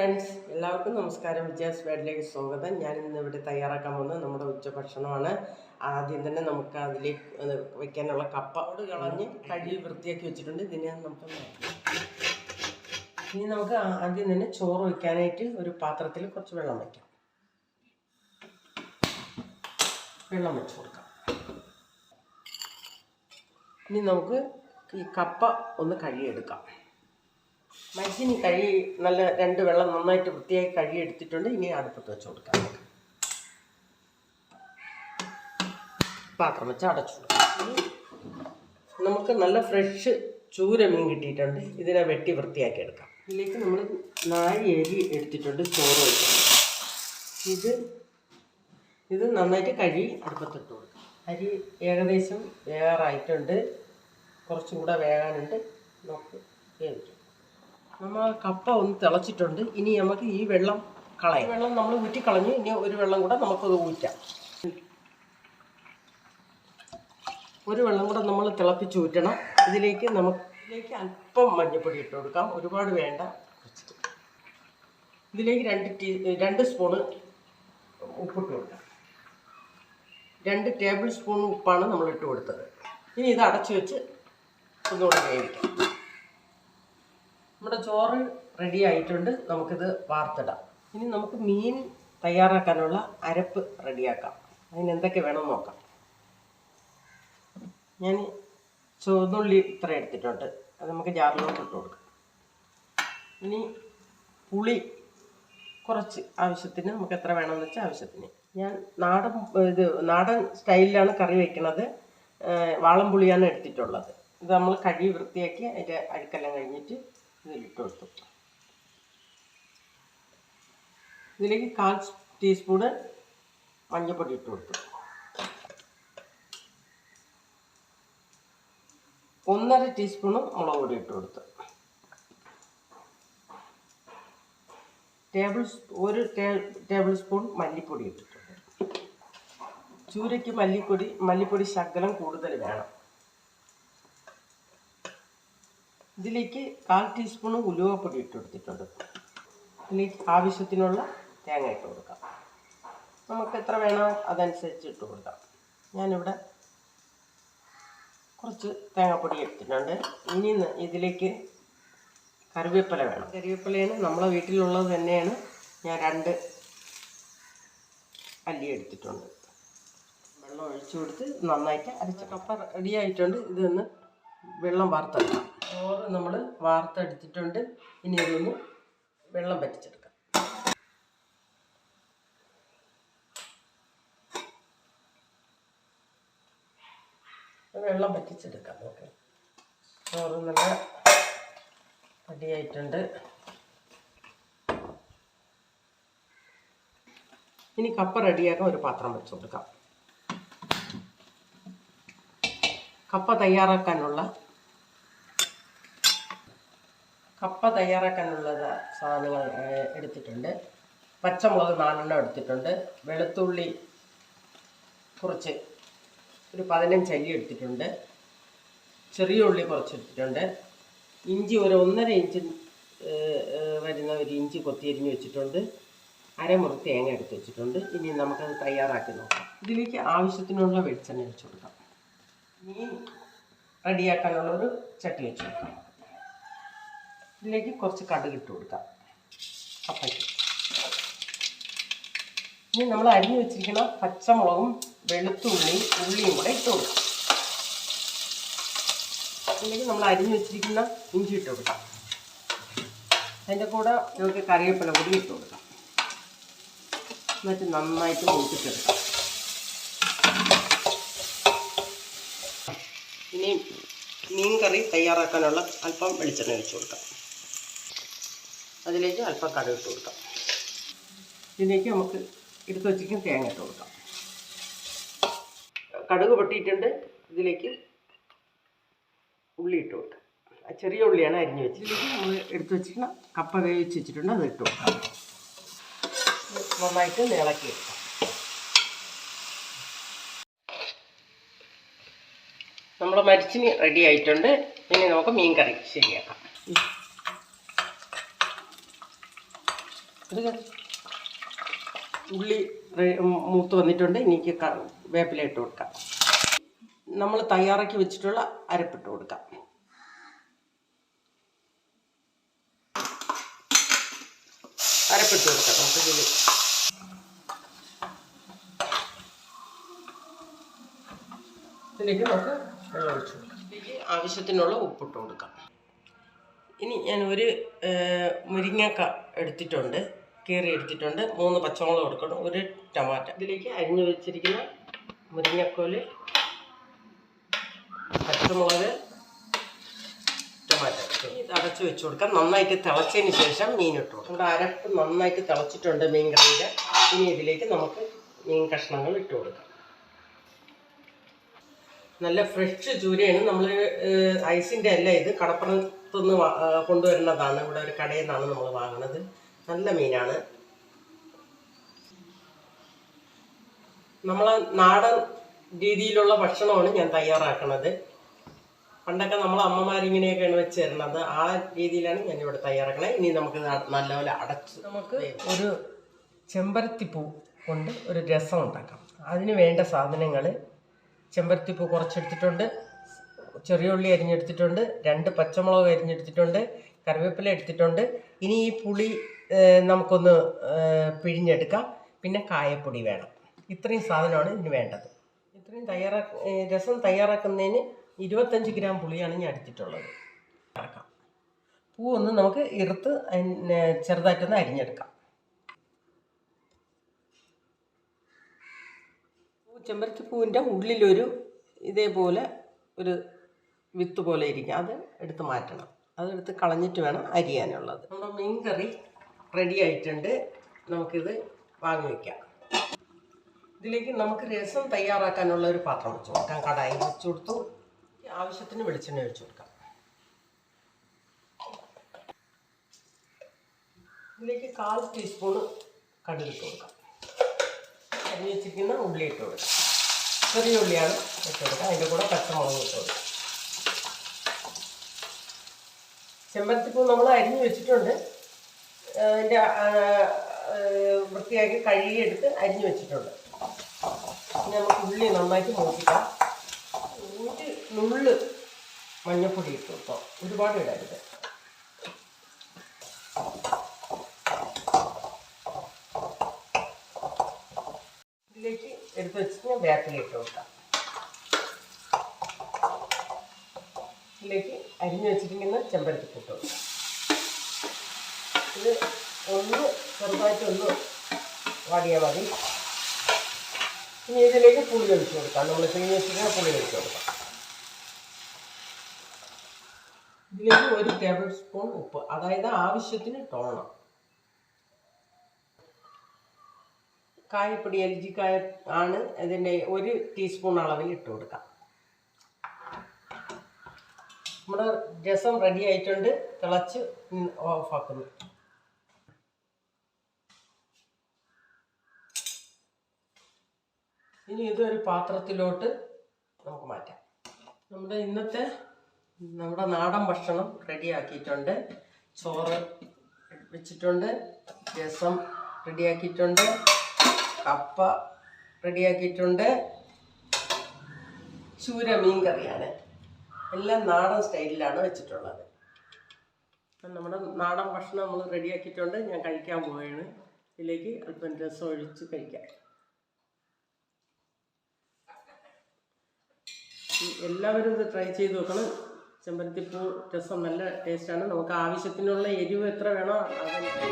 Friends എല്ലാവർക്കും നമസ്കാരം. വിജയാസ് വേഡിലേക്ക് സ്വാഗതം. ഞാൻ ഇന്ന് ഇവിടെ തയ്യാറാക്കാൻ പോകുന്നത് നമ്മുടെ ഉച്ചഭക്ഷണമാണ്. ആദ്യം തന്നെ നമുക്ക് അതിലേക്ക് അത് വെക്കാനുള്ള കപ്പോട് കളഞ്ഞ് കഴുകി വൃത്തിയാക്കി വെച്ചിട്ടുണ്ട്. ഇതിനെ നമുക്ക്. ഇനി നമുക്ക് ആദ്യം തന്നെ ചോറ് വയ്ക്കാനായിട്ട് ഒരു പാത്രത്തിൽ കുറച്ച് വെള്ളം വയ്ക്കാം. വെള്ളം വെച്ച് കൊടുക്കാം. ഇനി നമുക്ക് ഈ കപ്പ ഒന്ന് കഴുകിയെടുക്കാം. മനുഷ്യന് കഴി നല്ല രണ്ട് വെള്ളം നന്നായിട്ട് വൃത്തിയായി കഴുകി എടുത്തിട്ടുണ്ട് ഇനി അടുപ്പത്ത് വെച്ച് കൊടുക്കാം. പാത്രം വെച്ച് അടച്ചു കൊടുക്കാം. നമുക്ക് നല്ല ഫ്രഷ് ചൂര മീൻ കിട്ടിയിട്ടുണ്ട്. ഇതിനെ വെട്ടി വൃത്തിയാക്കി എടുക്കാം. ഇതിലേക്ക് നമ്മൾ നാല് എരി എടുത്തിട്ടുണ്ട്. ചോറ് വയ്ക്കാൻ ഇത് ഇത് നന്നായിട്ട് കഴുകി അടുപ്പത്തിട്ട് കൊടുക്കാം. അരി ഏകദേശം വേറായിട്ടുണ്ട്. കുറച്ചും കൂടെ വേകാനുണ്ട്. നമുക്ക് വേവിക്കാം. നമ്മൾ കപ്പ ഒന്ന് തിളച്ചിട്ടുണ്ട്. ഇനി നമുക്ക് ഈ വെള്ളം കളയാം. വെള്ളം നമ്മൾ ഊറ്റിക്കളഞ്ഞ് കളഞ്ഞു ഇനി ഒരു വെള്ളം കൂടെ നമുക്കത് ഊറ്റാം. ഒരു വെള്ളം കൂടെ നമ്മൾ തിളപ്പിച്ച് ഊറ്റണം. ഇതിലേക്ക് നമുക്ക് ഇതിലേക്ക് അല്പം മഞ്ഞൾപ്പൊടി ഇട്ട് കൊടുക്കാം. ഒരുപാട് വേണ്ട. ഇതിലേക്ക് രണ്ട് ടീ രണ്ട് സ്പൂണ് ഉപ്പിട്ട് കൊടുക്കാം. രണ്ട് ടേബിൾ സ്പൂൺ ഉപ്പാണ് നമ്മൾ ഇട്ട് കൊടുത്തത്. ഇനി ഇത് അടച്ചു വെച്ച് ഒന്നുകൂടെ വേവിക്കാം. ചോറ് റെഡി ആയിട്ടുണ്ട്. നമുക്കിത് വാർത്തിടാം. ഇനി നമുക്ക് മീൻ തയ്യാറാക്കാനുള്ള അരപ്പ് റെഡിയാക്കാം അതിന് എന്തൊക്കെ വേണം നോക്കാം. ഞാൻ ചുവന്നുള്ളി ഇത്ര എടുത്തിട്ടുണ്ട്. അത് നമുക്ക് ജാറിലോട്ട് ഇട്ട് കൊടുക്കാം. ഇനി പുളി കുറച്ച് ആവശ്യത്തിന് നമുക്ക് എത്ര വേണമെന്ന് വെച്ചാൽ ആവശ്യത്തിന്. ഞാൻ നാടൻ ഇത് നാടൻ സ്റ്റൈലിലാണ് കറി വെക്കുന്നത് വാളംപുളിയാണ് എടുത്തിട്ടുള്ളത്. ഇത് നമ്മൾ കഴുകി വൃത്തിയാക്കി അതിന്റെ അഴുക്കെല്ലാം കഴിഞ്ഞിട്ട് ഇതിലിട്ട് കൊടുത്തു ഇതിലേക്ക് കാൽ ടീസ്പൂണ് മഞ്ഞൾപ്പൊടി ഇട്ട് കൊടുത്തു ഒന്നര ടീസ്പൂണും മുളക് പൊടി ഇട്ട് കൊടുത്തു ടേബിൾ ഒരു ടേബിൾ സ്പൂൺ മല്ലിപ്പൊടി ഇട്ടിട്ടുണ്ട്. ചൂരയ്ക്ക് മല്ലിപ്പൊടി മല്ലിപ്പൊടി ശകലം കൂടുതൽ വേണം. ഇതിലേക്ക് കാൽ ടീസ്പൂൺ ഉലുവപ്പൊടി ഇട്ട് കൊടുത്തിട്ടുണ്ട് ഇതിലേക്ക് ആവശ്യത്തിനുള്ള തേങ്ങ ഇട്ട് കൊടുക്കാം. നമുക്ക് എത്ര വേണോ അതനുസരിച്ച് ഇട്ട് കൊടുക്കാം. ഞാനിവിടെ കുറച്ച് തേങ്ങാപ്പൊടി എടുത്തിട്ടുണ്ട്. ഇനി ഇതിലേക്ക് കറിവേപ്പില വേണം. കറിവേപ്പിലയാണ് നമ്മളെ വീട്ടിലുള്ളത് തന്നെയാണ്. ഞാൻ രണ്ട് അല്ലി എടുത്തിട്ടുണ്ട്. വെള്ളം ഒഴിച്ചു കൊടുത്ത് നന്നായിട്ട് അരച്ച കപ്പ റെഡി ആയിട്ടുണ്ട്. ഇതൊന്ന് വെള്ളം വാർത്തെടുക്കാം. ചോറ് നമ്മൾ വാർത്തെടുത്തിട്ടുണ്ട്. ഇനി ഇതൊന്ന് വെള്ളം പറ്റിച്ചെടുക്കാം വെള്ളം പറ്റിച്ചെടുക്കാം നമുക്ക് ചോറ് നല്ല റെഡിയായിട്ടുണ്ട്. ഇനി കപ്പ റെഡിയാക്കാൻ ഒരു പാത്രം വെച്ച് കൊടുക്കാം കപ്പ തയ്യാറാക്കാനുള്ള കപ്പ തയ്യാറാക്കാനുള്ള സാധനങ്ങൾ എടുത്തിട്ടുണ്ട്. പച്ചമുളക് നാലെണ്ണം എടുത്തിട്ടുണ്ട്. വെളുത്തുള്ളി കുറച്ച് ഒരു പതിനഞ്ച് അല്ലി എടുത്തിട്ടുണ്ട്. ചെറിയ ഉള്ളി കുറച്ച് എടുത്തിട്ടുണ്ട്. ഇഞ്ചി ഒരു ഒന്നര ഇഞ്ച് വരുന്ന ഒരു ഇഞ്ചി കൊത്തിയരിഞ്ഞ് വെച്ചിട്ടുണ്ട്. അരമുറി തേങ്ങ എടുത്ത് വെച്ചിട്ടുണ്ട്. ഇനി നമുക്കത് തയ്യാറാക്കി നോക്കാം. ഇതിലേക്ക് ആവശ്യത്തിനുള്ള വെളിച്ചെണ്ണ വെച്ച് കൊടുക്കാം. മീൻ റെഡിയാക്കാനുള്ളൊരു ചട്ടി വെച്ച് കൊടുക്കാം ഇതിലേക്ക് കുറച്ച് കടുക് ഇട്ട് കൊടുക്കാം. കപ്പയ്ക്ക് ഇനി നമ്മൾ അരിഞ്ഞു വെച്ചിരിക്കുന്ന പച്ചമുളകും വെളുത്തുള്ളി ഉള്ളിയും കൂടെ ഇട്ട് കൊടുക്കാം. ഇതിലേക്ക് നമ്മൾ അരിഞ്ഞു വെച്ചിരിക്കുന്ന ഇഞ്ചി ഇട്ട് കൊടുക്കാം. അതിന്റെ കൂടെ നമുക്ക് കറിവേപ്പില കൂടി ഇട്ട് കൊടുക്കാം. എന്നിട്ട് നന്നായിട്ട് മൂപ്പിച്ചെടുക്കാം. ഇനി മീൻ കറി തയ്യാറാക്കാനുള്ള അല്പം വെളിച്ചെണ്ണ ഒഴിച്ചു കൊടുക്കാം. അതിലേക്ക് അല്പം കടുക് ഇട്ട് കൊടുക്കാം. ഇതിലേക്ക് നമുക്ക് എടുത്ത് വച്ചിരിക്കും തേങ്ങ ഇട്ട് കൊടുക്കാം. കടുക് പൊട്ടിയിട്ടുണ്ട്. ഇതിലേക്ക് ഉള്ളി ഇട്ട് കൊടുക്കാം. ചെറിയ ഉള്ളിയാണ് അരിഞ്ഞ് ഇതിലേക്ക് നമ്മൾ എടുത്ത് വെച്ചിരിക്കുന്ന കപ്പ വേവിച്ച് വെച്ചിട്ടുണ്ട് അത് ഇട്ട് കൊടുക്കാം. നന്നായിട്ട് ഇളക്കി എടുക്കാം. നമ്മുടെ മരിച്ചിന് റെഡി ആയിട്ടുണ്ട്. ഇനി നമുക്ക് മീൻ കറി ശരിയാക്കാം. ഉള്ളി മൂത്ത് വന്നിട്ടുണ്ട്. എനിക്ക് വേപ്പില ഇട്ട് കൊടുക്കാം. നമ്മൾ തയ്യാറാക്കി വെച്ചിട്ടുള്ള അരപ്പിട്ട് കൊടുക്കാം. അരപ്പിട്ട് കൊടുക്കാം. നമുക്ക് ഇതിലേക്ക് നമുക്ക് ആവശ്യത്തിനുള്ള ഉപ്പിട്ട് കൊടുക്കാം. ഇനി ഞാൻ ഒരു മുരിങ്ങക്ക എടുത്തിട്ടുണ്ട്. കീറി എടുത്തിട്ടുണ്ട്. മൂന്ന് പച്ചമുളക് കൊടുക്കണം ഒരു ടൊമാറ്റോ. ഇതിലേക്ക് അരിഞ്ഞു വെച്ചിരിക്കുന്ന മുരിങ്ങക്കോൽ പച്ചമുളക് ടൊമാറ്റോ. ഇത് അടച്ച് വെച്ച് കൊടുക്കാം. നന്നായിട്ട് തിളച്ചതിന് ശേഷം മീൻ ഇട്ട് കൊടുക്കാം അരപ്പ് നന്നായിട്ട് തിളച്ചിട്ടുണ്ട് മീൻ കറിയിൽ ഇനി ഇതിലേക്ക് നമുക്ക് മീൻ കഷ്ണങ്ങൾ ഇട്ട് കൊടുക്കാം. നല്ല ഫ്രഷ് ചൂരയാണ്. നമ്മൾ ഐസിന്റെ അല്ല ഇത്. കടപ്പുറത്തുനിന്ന് കൊണ്ടുവരുന്നതാണ്. ഇവിടെ ഒരു കടയിൽ നിന്നാണ് നമ്മൾ വാങ്ങുന്നത് നല്ല മീനാണ്. നമ്മളെ നാടൻ രീതിയിലുള്ള ഭക്ഷണമാണ് ഞാൻ തയ്യാറാക്കുന്നത് പണ്ടൊക്കെ നമ്മളെ അമ്മമാരിങ്ങനെയൊക്കെയാണ് വെച്ച് തരുന്നത്. ആ രീതിയിലാണ് ഞാൻ ഇവിടെ തയ്യാറാക്കണത് ഇനി നമുക്ക് നല്ലപോലെ അടച്ച് നമുക്ക് ഒരു ചെമ്പരത്തിപ്പൂ കൊണ്ട് ഒരു രസം ഉണ്ടാക്കാം. അതിന് വേണ്ട സാധനങ്ങൾ ചെമ്പരത്തിപ്പൂ കുറച്ചെടുത്തിട്ടുണ്ട്. ചെറിയ ഉള്ളി അരിഞ്ഞെടുത്തിട്ടുണ്ട്. രണ്ട് പച്ചമുളക് അരിഞ്ഞെടുത്തിട്ടുണ്ട്. കറിവേപ്പില എടുത്തിട്ടുണ്ട്. ഇനി ഈ പുളി നമുക്കൊന്ന് പിഴിഞ്ഞെടുക്കാം. പിന്നെ കായപ്പൊടി വേണം. ഇത്രയും സാധനമാണ് ഇതിന് വേണ്ടത്. ഇത്രയും തയ്യാറാ രസം തയ്യാറാക്കുന്നതിന് ഇരുപത്തഞ്ച് ഗ്രാം പുളിയാണ് ഞാൻ എടുത്തിട്ടുള്ളത്. ഇറക്കാം. പൂ ഒന്ന് നമുക്ക് ഇറുത്ത് ചെറുതായിട്ടൊന്ന് അരിഞ്ഞെടുക്കാം. ചെമ്പരത്തി പൂവിന്റെ ഉള്ളിലൊരു ഇതേപോലെ ഒരു വിത്ത് പോലെ ഇരിക്കും. അത് എടുത്ത് മാറ്റണം. അതെടുത്ത് കളഞ്ഞിട്ട് വേണം അരിയാനുള്ളത്. നമ്മുടെ മീൻ കറി റെഡി ആയിട്ടുണ്ട്. നമുക്കിത് വാങ്ങി വയ്ക്കാം ഇതിലേക്ക് നമുക്ക് രസം തയ്യാറാക്കാനുള്ള ഒരു പാത്രം വെച്ച് കൊടുക്കാം. കടായി വെച്ച് കൊടുത്തു. ആവശ്യത്തിന് വെളിച്ചെണ്ണ ഒഴിച്ചു കൊടുക്കാം. ഇതിലേക്ക് കാൽ ടീസ്പൂൺ കടുക് ഇട്ട് കൊടുക്കാം. അരിഞ്ഞ് വെച്ചിരിക്കുന്ന ഉള്ളി ഇട്ട് കൊടുക്കാം. ചെറിയ ഉള്ളിയാണ് ഇട്ട് കൊടുക്കുക. അതിന്റെ കൂടെ പച്ചമുളക് ഇട്ട് കൊടുക്കാം. ചെമ്പരത്തിപ്പൂ നമ്മൾ അരിഞ്ഞ് വെച്ചിട്ടുണ്ട്. അതിന്റെ വൃത്തിയാക്കി കഴുകിയെടുത്ത് അരിഞ്ഞ് വെച്ചിട്ടുണ്ട്. ഇനി നമുക്ക് ഉള്ളി നന്നായിട്ട് മൂപ്പിക്കാം. ഒരു നുള്ള് മഞ്ഞപ്പൊടി ഇട്ടു കൊടുക്കാം. ഒരുപാട് ഇടരുത് ഇതിലേക്ക് എടുത്ത് വെച്ചിട്ട് ഞാൻ ഇട്ട് കൊടുക്കാം ഇതിലേക്ക് അരിഞ്ഞു വെച്ചിരിക്കുന്ന ചെമ്പരത്തി ഇട്ട് കൊടുക്കാം. ഇത് ഒന്ന് ചെറുതായിട്ടൊന്ന് വാടിയാൽ മതി. ഇനി ഇതിലേക്ക് പുളി ഒഴിച്ചു കൊടുക്കാം. നമ്മൾ പിഴിഞ്ഞ് വെച്ചിരിക്കുന്ന പുളി ഒഴിച്ചു കൊടുക്കാം. ഇതിലേക്ക് ഒരു ടേബിൾ സ്പൂൺ ഉപ്പ് അതായത് ആവശ്യത്തിന് ടോണം കായപ്പൊടി എൽ ജി കായ ആണ് ഇതിന്റെ ഒരു ടീസ്പൂൺ അളവിൽ ഇട്ട് കൊടുക്കാം. നമ്മുടെ രസം റെഡി ആയിട്ടുണ്ട്. തിളച്ച് ഓഫാക്കുന്നു ഇനി ഇതൊരു പാത്രത്തിലോട്ട് നമുക്ക് മാറ്റാം. നമ്മുടെ ഇന്നത്തെ നമ്മുടെ നാടൻ ഭക്ഷണം റെഡിയാക്കിയിട്ടുണ്ട് ചോറ് വെച്ചിട്ടുണ്ട്. രസം റെഡിയാക്കിയിട്ടുണ്ട് കപ്പ റെഡിയാക്കിയിട്ടുണ്ട്. ചൂര മീൻ കറിയാണ്. എല്ലാം നാടൻ സ്റ്റൈലിലാണ് വെച്ചിട്ടുള്ളത്. നമ്മുടെ നാടൻ ഭക്ഷണം നമ്മൾ റെഡിയാക്കിയിട്ടുണ്ട്. ഞാൻ കഴിക്കാൻ പോവുകയാണ് ഇതിലേക്ക് അല്പം രസം ഒഴിച്ച് കഴിക്കാം. എല്ലാവരും ഇത് ട്രൈ ചെയ്ത് നോക്കണം. ചെമ്പരത്തിപ്പൂ രസം നല്ല ടേസ്റ്റാണ് നമുക്ക് ആവശ്യത്തിനുള്ള എരിവ് എത്ര വേണോ അതനുസരിച്ച്